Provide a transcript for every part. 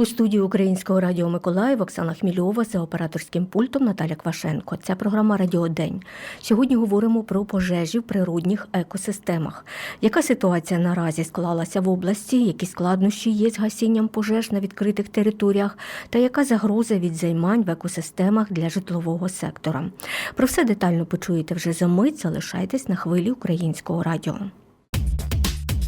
У студії Українського радіо Миколаїв Оксана Хмільова за операторським пультом Наталя Квашенко. Це програма Радіодень. Сьогодні говоримо про пожежі в природних екосистемах. Яка ситуація наразі склалася в області? Які складнощі є з гасінням пожеж на відкритих територіях? Та яка загроза від займань в екосистемах для житлового сектора? Про все детально почуєте вже за мить. Залишайтесь на хвилі українського радіо.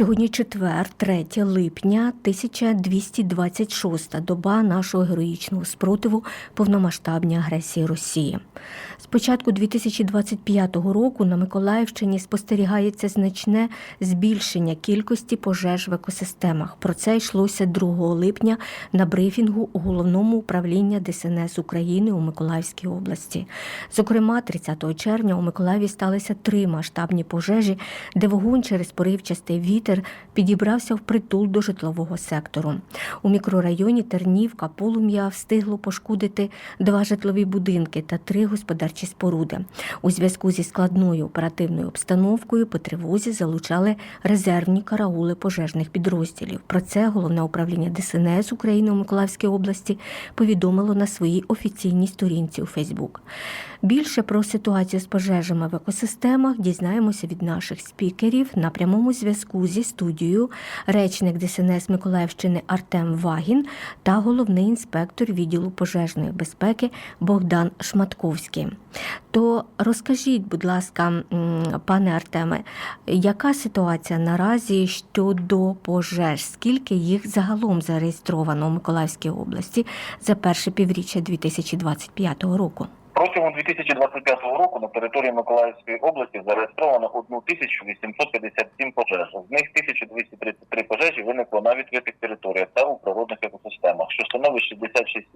Сьогодні четвер, 3 липня, 1226 доба нашого героїчного спротиву повномасштабній агресії Росії. З початку 2025 року на Миколаївщині спостерігається значне збільшення кількості пожеж в екосистемах. Про це йшлося 2 липня на брифінгу у головному управлінні ДСНС України у Миколаївській області. Зокрема, 30 червня у Миколаєві сталися три масштабні пожежі, де вогонь через поривчастий вітер підібрався в притул до житлового сектору. У мікрорайоні Тернівка полум'я встигло пошкодити два житлові будинки та три господарчі споруди. У зв'язку зі складною оперативною обстановкою по тривозі залучали резервні караули пожежних підрозділів. Про це головне управління ДСНС України у Миколаївській області повідомило на своїй офіційній сторінці у Фейсбук. Більше про ситуацію з пожежами в екосистемах дізнаємося від наших спікерів на прямому зв'язку зі студією речник ДСНС Миколаївщини Артем Вагін та головний інспектор відділу пожежної безпеки Богдан Шматковський. То розкажіть, будь ласка, пане Артеме, яка ситуація наразі щодо пожеж? Скільки їх загалом зареєстровано у Миколаївській області за перше півріччя 2025 року? Протягом 2025 року на території Миколаївської області зареєстровано 1857 пожеж. З них 1233 пожежі виникло на відкритих територіях та у природних екосистемах, що становить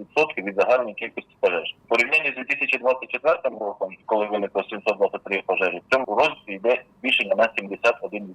66% від загальної кількості пожеж. В порівнянні з 2024 роком, коли виникло 723 пожежі, в цьому році йде збільшення на 71%.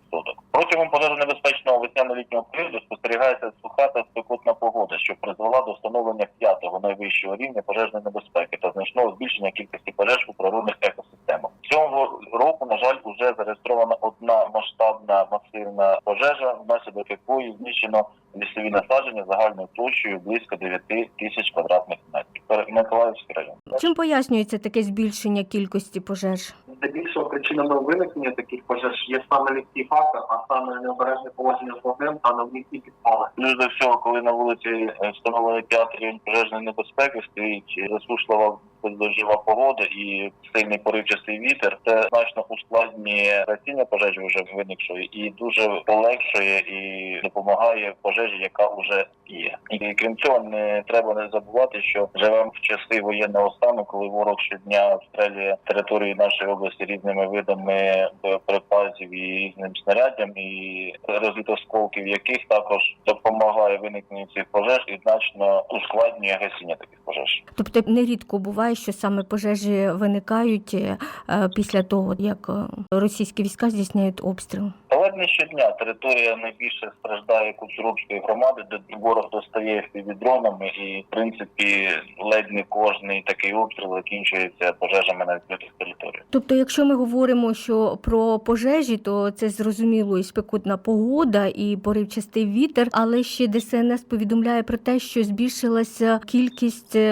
Протягом пожежонебезпечного весняно-літнього періоду спостерігається суха та спекотна погода, що призвела до встановлення п'ятого найвищого рівня пожежної небезпеки та значного збільшення кількості пожеж у природних екосистемах. Цього року, на жаль, вже зареєстрована одна масштабна масивна пожежа, внаслідок якої знищено лісові насадження загальною площею близько 9 тисяч квадратних метрів. Миколаївський район. Чим пояснюється таке збільшення кількості пожеж? Здебільшого причинами виникнення таких пожеж є саме людський фактор, а саме необережне поводження з вогнем та навмісні підпали. Плюс до всього, коли на вулиці е, встановлений п'ятий рівень пожежної небезпеки, стоїть досушлива дождєва погода і сильний поривчастий вітер, це значно ускладнює гасіння пожежі вже виникшої і дуже полегшує і допомагає пожежі, яка вже є. І крім цього, не треба не забувати, що живемо в часи воєнного стану, коли ворог щодня обстрілює територію нашої області різними видами боєприпасів і різним снаряддям, і розліт осколків яких також допомагає виникненню цих пожеж і значно ускладнює гасіння таких пожеж. Тобто нерідко буває, що саме пожежі виникають е, після того, як е, російські війська здійсняють обстріл. Але не щодня територія найбільше страждає Куцурубської громади, де ворог достає дронами, і в принципі ледь не кожний такий обстріл закінчується пожежами на відкритих територіях. Тобто, якщо ми говоримо, що про пожежі, то це зрозуміло і спекотна погода, і поривчастий вітер, але ще ДСНС повідомляє про те, що збільшилася кількість е,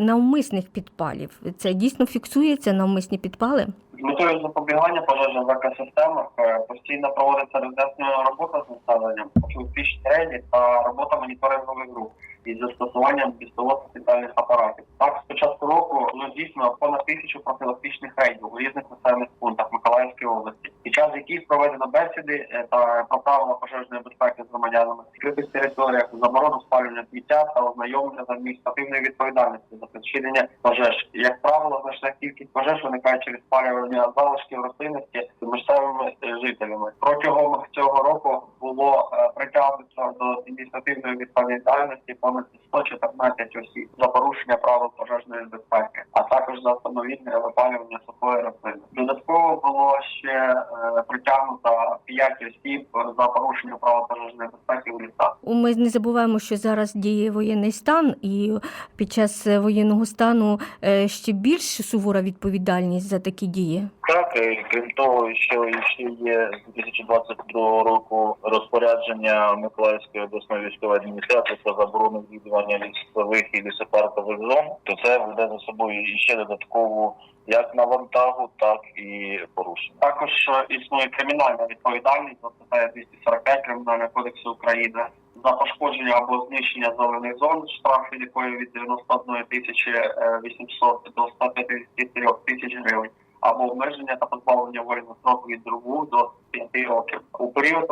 навмисних підпалів. Це дійсно фіксується навмисні підпали. З метою запобігання пожежі в екосистемах е, постійно проводиться роз'яснювана робота з населенням, профілактичні рейди та робота моніторингових груп із застосуванням пістолот спеціальних апаратів. Так, з початку року було здійснено понад тисячу профілактичних рейдів у різних населених пунктах Миколаївської області, під час яких проведено бесіди е, та про правила пожежної безпеки з громадянами, відкритих територіях, заборону спалювання сміття та ознайомлення з адміністративною відповідальністю за причинення пожеж. Як правило, значна кількість пожеж виникає через спалювання залишків рослинності місцевими е, жителями. Протягом цього року було е, притягнуто до адміністративної відповідальності понад 114 осіб за порушення правил пожежної безпеки, а також за самовільне випалювання сухої рослини. Додатково було ще е, е, притягнуто 5 осіб за порушення правил пожежної безпеки у лісах. Ми не забуваємо, що зараз діє воєнний стан, і під час е, воєнного стану е, ще більш сувора відповідальність за такі дії. Так, і крім того, що ще є з 2022 року розпорядження Миколаївської обласної військової адміністрації про заборону відвідування лісових і лісопаркових зон, то це веде за собою ще додаткову як навантагу, так і порушення. Також е, існує кримінальна відповідальність за статтею 245 Кримінального кодексу України за пошкодження або знищення зелених зон, штраф від якої від 91 тисячі е, 800 до 153 тисяч гривень, або обмеження та позбавлення волі на строк від 2 до 5 років. У період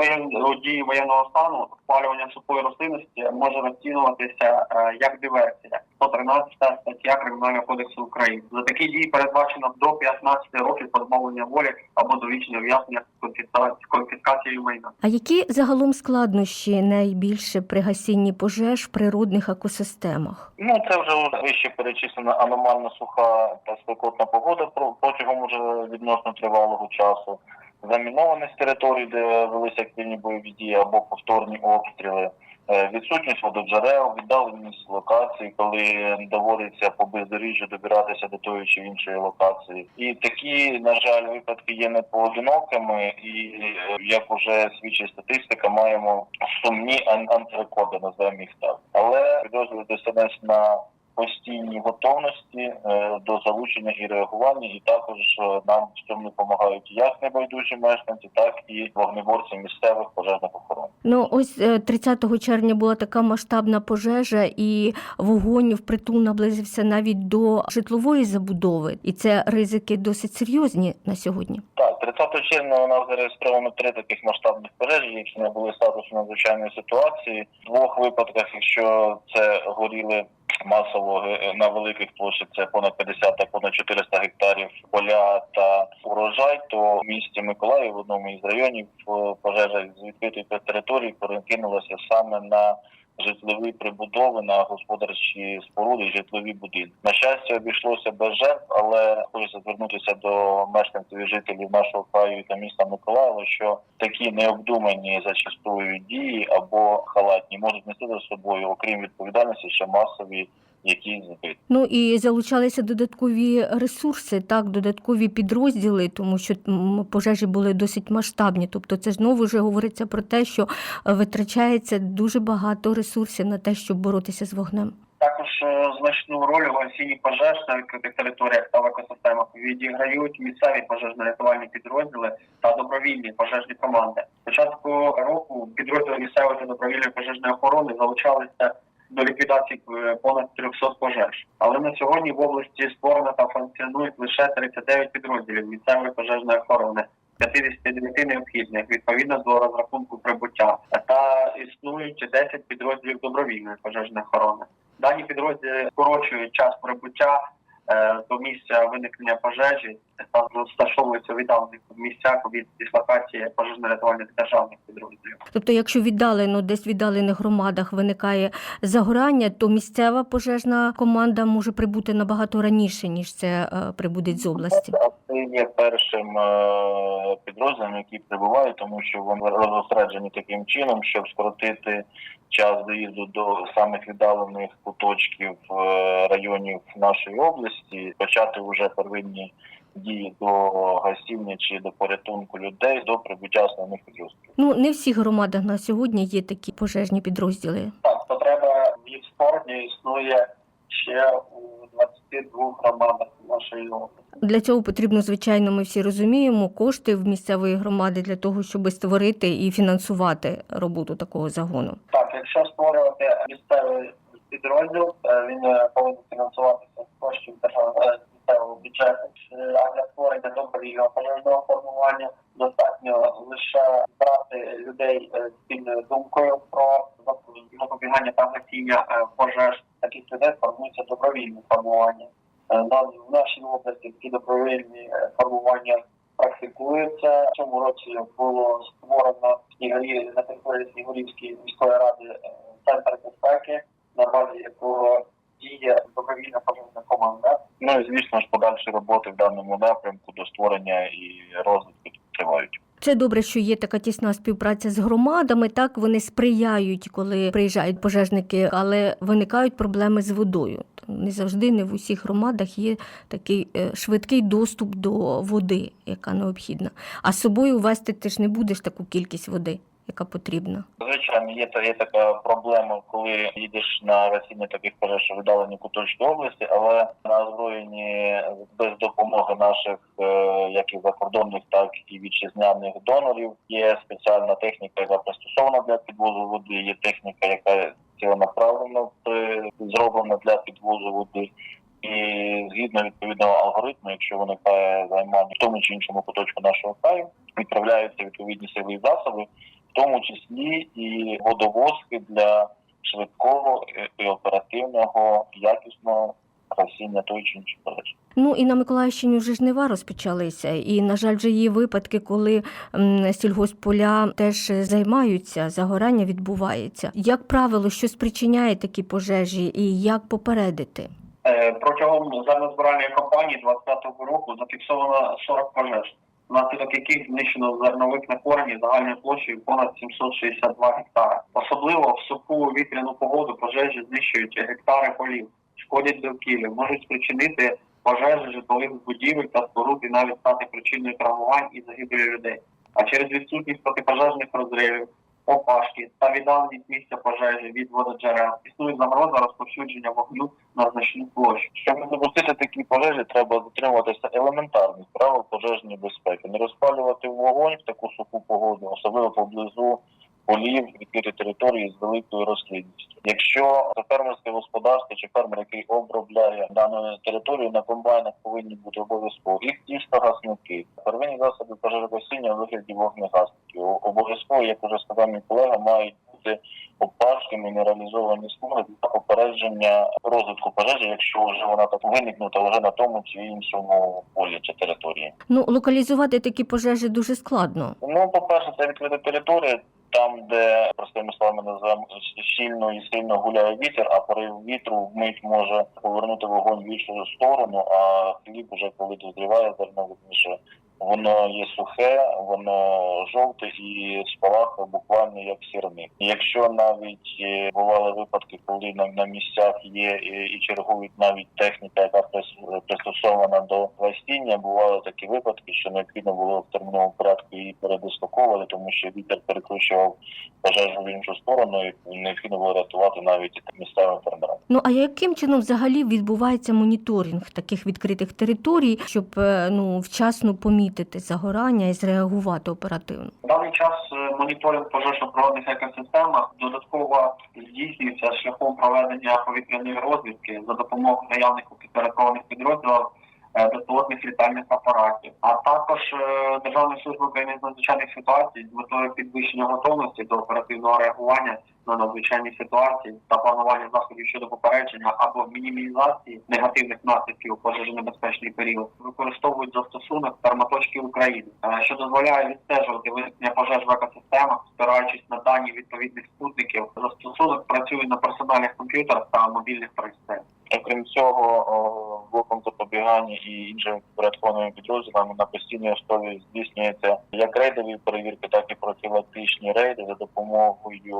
дії воєнного стану спалювання сухої рослинності може розцінюватися е, як диверсія. 113 стаття Кримінального кодексу України. За такі дії передбачено до 15 років позбавлення волі або довічне ув'язнення з конфіска- конфіскацією майна. А які загалом складнощі найбільше при гасінні пожеж в природних екосистемах? Ну це вже вище перечислена аномально суха та спекотна погода про- протягом уже відносно тривалого часу. Замінованість територій, де велися активні бойові дії або повторні обстріли, е, відсутність вододжерел, віддаленість локацій, коли доводиться по бездоріжжю добиратися до тої чи іншої локації. І такі, на жаль, випадки є не поодинокими, і е, як вже свідчить статистика, маємо сумні ан- антирекорди, називаємо їх так. Але підрозділи ДСНС на постійній готовності е, до залучення і реагування, і також е, нам в цьому допомагають як небайдужі мешканці, так і вогнеборці місцевих пожежних охорон. Ну ось е, 30 червня була така масштабна пожежа, і вогонь впритул наблизився навіть до житлової забудови, і це ризики досить серйозні на сьогодні. Так, 30 червня у нас зареєстровано три таких масштабних пожежі, які не були статусу надзвичайної ситуації. В двох випадках, якщо це горіли масово е, на великих площах, це понад 50 та понад 400 гектарів поля та урожай, то в місті Миколаїв в одному із районів е, пожежа з відкритої території перекинулася саме на житлові прибудови на господарчі споруди житлові будинки. На щастя, обійшлося без жертв, але хочеться звернутися до мешканців і жителів нашого краю та міста Миколаєва, що такі необдумані зачастую дії або халатні можуть нести за собою, окрім відповідальності, ще масові збитки. Ну і залучалися додаткові ресурси, так, додаткові підрозділи, тому що пожежі були досить масштабні. Тобто, це знову вже говориться про те, що витрачається дуже багато ресурсів на те, щоб боротися з вогнем. Також е, значну роль у гасінні пожеж на відкритих територіях та в екосистемах відіграють місцеві пожежно-рятувальні підрозділи та добровільні пожежні команди. З Початку року підрозділи місцевої та добровільної пожежної охорони залучалися до ліквідації е, понад 300 пожеж. Але на сьогодні в області створено та функціонують лише 39 підрозділів місцевої пожежної охорони. 59 необхідних відповідно до розрахунку прибуття та існують 10 підрозділів добровільної пожежної охорони. Дані підрозділи скорочують час прибуття до місця виникнення пожежі там розташовуються віддалених місцях від дислокації пожежно-рятувальних державних підрозділів. Тобто, якщо віддалено десь в віддалених громадах виникає загорання, то місцева пожежна команда може прибути набагато раніше, ніж це е, прибудеть з області. Це є першим е, підрозділом, який прибуває, тому що вони розосереджені таким чином, щоб скоротити час доїзду до самих віддалених куточків е, районів нашої області, почати вже первинні дії до гасіння чи до порятунку людей до прибуття основних підрозділів. Ну не в всіх громадах на сьогодні є такі пожежні підрозділи. Так, потреба в спорті існує ще у 22 громадах нашої області. Для цього потрібно, звичайно, ми всі розуміємо кошти в місцевої громади для того, щоб створити і фінансувати роботу такого загону. Так, якщо створювати місцевий підрозділ, е, він е, повинен фінансуватися з коштів державного місцевого бюджету. Для створення добровільного пожежного формування достатньо лише брати людей е, спільною думкою про запобігання та гасіння е, пожеж. Таких людей формується добровільне формування. Е, на- В нашій області такі добровільні формування практикуються. В цьому році було створено в Снігурі на території Снігурівської міської ради центр безпеки, на базі якого діє добровільна пожежна команда. Ну і звісно ж подальші роботи в даному напрямку до створення і розвитку тривають. Це добре, що є така тісна співпраця з громадами. Так вони сприяють, коли приїжджають пожежники, але виникають проблеми з водою. Не завжди не в усіх громадах є такий е, швидкий доступ до води, яка необхідна. А з собою вести ти ж не будеш таку кількість води, яка потрібна. Звичайно, є, є така проблема, коли їдеш на гасіння таких що віддалені куточки області, але на озброєнні без допомоги наших е, як і закордонних, так і вітчизняних донорів є спеціальна техніка, яка пристосована для підвозу води. Є техніка, яка цілонаправлено при- зроблена для підвозу води. І згідно відповідного алгоритму, якщо виникає займання в тому чи іншому куточку нашого краю, відправляються відповідні сили і засоби, в тому числі і водовозки для швидкого і оперативного якісного гасіння той чи іншої пожежі. Ну і на Миколаївщині вже жнива розпочалися, і на жаль, вже є випадки, коли м, сільгоспполя теж займаються, загорання відбувається. Як правило, що спричиняє такі пожежі, і як попередити? Е, Протягом зернозбиральної кампанії 25-го року зафіксовано 40 пожеж, внаслідок яких знищено зернових на загальною площею понад 762 гектара. Особливо в суху вітряну погоду пожежі знищують гектари полів, шкодять довкілля, можуть спричинити пожежі житлових будівель та споруд і навіть стати причиною травмувань і загибелі людей. А через відсутність протипожежних розривів, опашки та віддаленість місця пожежі від вододжерел існує загроза розповсюдження вогню на значну площу. Щоб не допустити такі пожежі, треба дотримуватися елементарних правил пожежної безпеки. Не розпалювати вогонь в таку суху погоду, особливо поблизу полів, відкриті території з великою розслідністю. Якщо це фермерське господарство чи фермер, який обробляє дану територію, на комбайнах повинні бути обов'язково і тістогасники, первинні засоби пожежогасіння у вигляді вогнегасників. Обов'язково, як уже сказав мій колега, мають бути опашки, мінералізовані смуги для попередження розвитку пожежі, якщо вже вона так виникнута вже на тому чи іншому полі чи території. Ну локалізувати такі пожежі дуже складно. Ну, по-перше, це відкрита територія, там, де простими словами називаємо щільно і сильно гуляє вітер, а порив вітру вмить може повернути вогонь в іншу сторону, а хліб уже коли дозріває зерно зерновидніше, воно є сухе, воно жовте і спалахує буквально як сірник. Якщо навіть е, бували випадки, коли на, на місцях є і, і чергують навіть техніка, яка прис- пристосована до пластіння, бували такі випадки, що необхідно було в терміновому порядку її передислоковувати, тому що вітер перекручував пожежу в іншу сторону, і необхідно було рятувати навіть місцевим фермерам. Ну а яким чином взагалі відбувається моніторинг таких відкритих територій, щоб е, ну вчасно помітити загорання і зреагувати оперативно? В даний час е, моніторинг пожежно-природних екосистемах додатково здійснюється шляхом проведення повітряної розвідки за допомогою наявних підпорядкованих підрозділів е, безпілотних літальних апаратів, а також е, Державної служби України з надзвичайних ситуацій з метою підвищення готовності до оперативного реагування на надзвичайні ситуації та планування заходів щодо попередження або мінімізації негативних наслідків пожежонебезпечний період використовують застосунок термоточки України, е, що дозволяє відстежувати виникнення пожеж в екосистемах, спираючись на дані відповідних спутників. Застосунок працює на персональних комп'ютерах та мобільних пристроях. Окрім цього, блоком запобігання і іншими порядковими підрозділами на постійній основі здійснюється як рейдові перевірки, так і профілактичні рейди за допомогою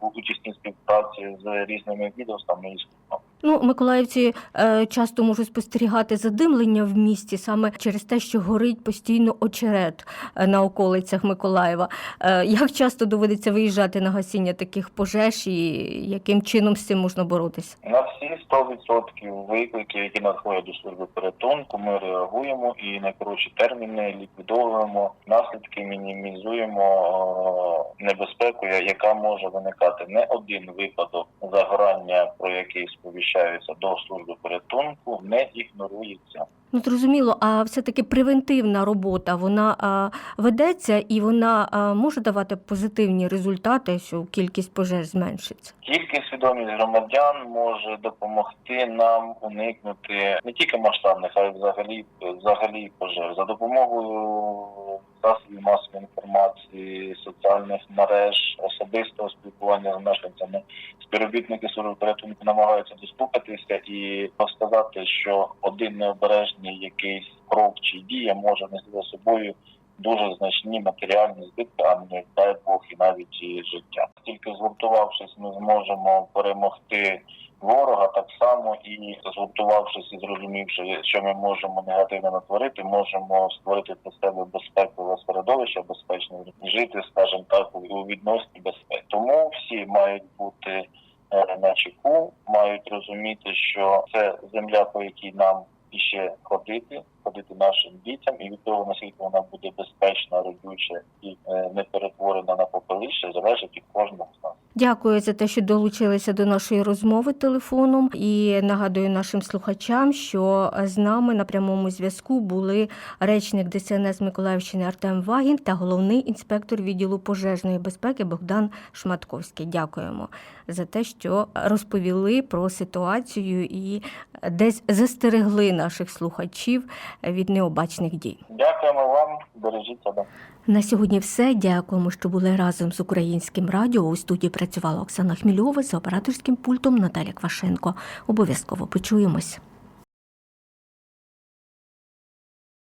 о, співпраці з різними відомствами і службами. Ну, миколаївці е, часто можуть спостерігати задимлення в місті саме через те, що горить постійно очерет е, на околицях Миколаєва. Е, як часто доводиться виїжджати на гасіння таких пожеж і яким чином з цим можна боротися? На всі 100% викликів, які надходять до служби порятунку, ми реагуємо і на коротші терміни ліквідовуємо наслідки, мінімізуємо о, небезпеку, яка може виникати. Не один випадок загорання, про який сповіщаються до служби порятунку, не ігнорується. Ну зрозуміло, а все-таки превентивна робота вона а, ведеться і вона а, може давати позитивні результати, що кількість пожеж зменшиться. Тільки свідомість громадян може допомогти нам уникнути не тільки масштабних, а й взагалі взагалі пожеж за допомогою засобів масової інформації, соціальних мереж, особистого спілкування з мешканцями. Співробітники служби порятунку намагаються достукатися і сказати, що один необережний якийсь крок чи дія може нести за собою дуже значні матеріальні збитки, а не дай Бог і навіть і життя. Тільки згуртувавшись, ми зможемо перемогти ворога, так само і згуртувавшись і зрозумівши, що ми можемо негативно натворити, можемо створити для себе безпекове середовище, безпечне жити, скажімо так, у відносні безпеки. Тому всі мають бути е, на чеку, мають розуміти, що це земля, по якій нам іще ходити, ходити нашим дітям, і від того, наскільки вона буде безпечна, родюча і е, не перетворена на попелище, залежить від кожного з нас. Дякую за те, що долучилися до нашої розмови телефоном. І нагадую нашим слухачам, що з нами на прямому зв'язку були речник ДСНС Миколаївщини Артем Вагін та головний інспектор відділу пожежної безпеки Богдан Шматковський. Дякуємо за те, що розповіли про ситуацію і десь застерегли наших слухачів від необачних дій. Дякуємо вам, бережіть себе. На сьогодні все. Дякуємо, що були разом з українським радіо. У студії працювала Оксана Хмільова з операторським пультом Наталя Квашенко. Обов'язково почуємось.